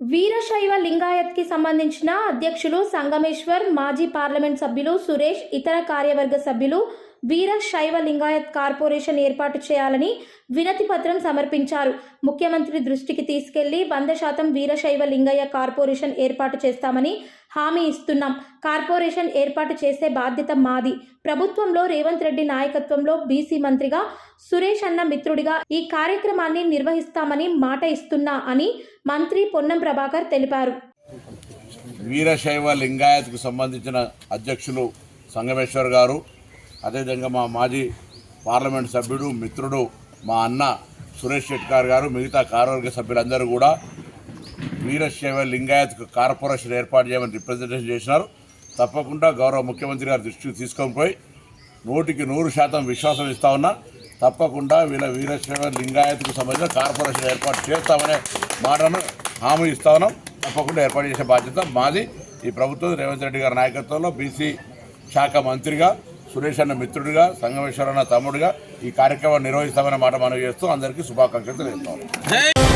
వీరశైవ లింగాయత్కి సంబంధించిన అధ్యక్షులు సంగమేశ్వర్ మాజీ పార్లమెంట్ సభ్యులు సురేష్ ఇతర కార్యవర్గ సభ్యులు వీరశైవ లింగాయత్ కార్పొరేషన్ ఏర్పాటు చేయాలని వినతి పత్రం సమర్పించారు. ముఖ్యమంత్రి దృష్టికి తీసుకెళ్ళి వంద శాతం వీరశైవ లింగయ్య కార్పొరేషన్ ఏర్పాటు చేస్తామని హామీ ఇస్తున్నాం. కార్పొరేషన్ ఏర్పాటు చేసే బాధ్యత మాది. ప్రభుత్వంలో రేవంత్ రెడ్డి నాయకత్వంలో బీసీ మంత్రిగా సురేష్ అన్న మిత్రుడిగా ఈ కార్యక్రమాన్ని నిర్వహిస్తామని మాట ఇస్తున్నా అని మంత్రి పొన్నం ప్రభాకర్ తెలిపారు. వీరశైవ లింగాయత్కు సంబంధించిన అధ్యక్షులు సంగమేశ్వర్ గారు అదేవిధంగా మా మాజీ పార్లమెంట్ సభ్యుడు మిత్రుడు మా అన్న సురేష్ షెట్కార్ గారు మిగతా కార్యవర్గ సభ్యులందరూ కూడా వీరశైవ లింగాయత్ కార్పొరేషన్ ఏర్పాటు చేయమని రిప్రజెంటేషన్ చేసినారు. తప్పకుండా గౌరవ ముఖ్యమంత్రి గారి దృష్టికి తీసుకొని పోయి నూటికి నూరు శాతం విశ్వాసం ఇస్తా ఉన్నా. తప్పకుండా వీళ్ళ వీరశైవ లింగాయత్కు సంబంధించిన కార్పొరేషన్ ఏర్పాటు చేస్తామనే మాటను హామీ ఇస్తా ఉన్నాం. తప్పకుండా ఏర్పాటు చేసే బాధ్యత మాది. ఈ ప్రభుత్వం రేవంత్ రెడ్డి గారి నాయకత్వంలో బీసీ శాఖ మంత్రిగా సురేష్ అన్న మిత్రుడిగా సంగమేశ్వర అన్న తమ్ముడిగా ఈ కార్యక్రమాన్ని నిర్వహిస్తామనే మాట మనం చేస్తూ అందరికీ శుభాకాంక్షలు తెలియజేస్తాం.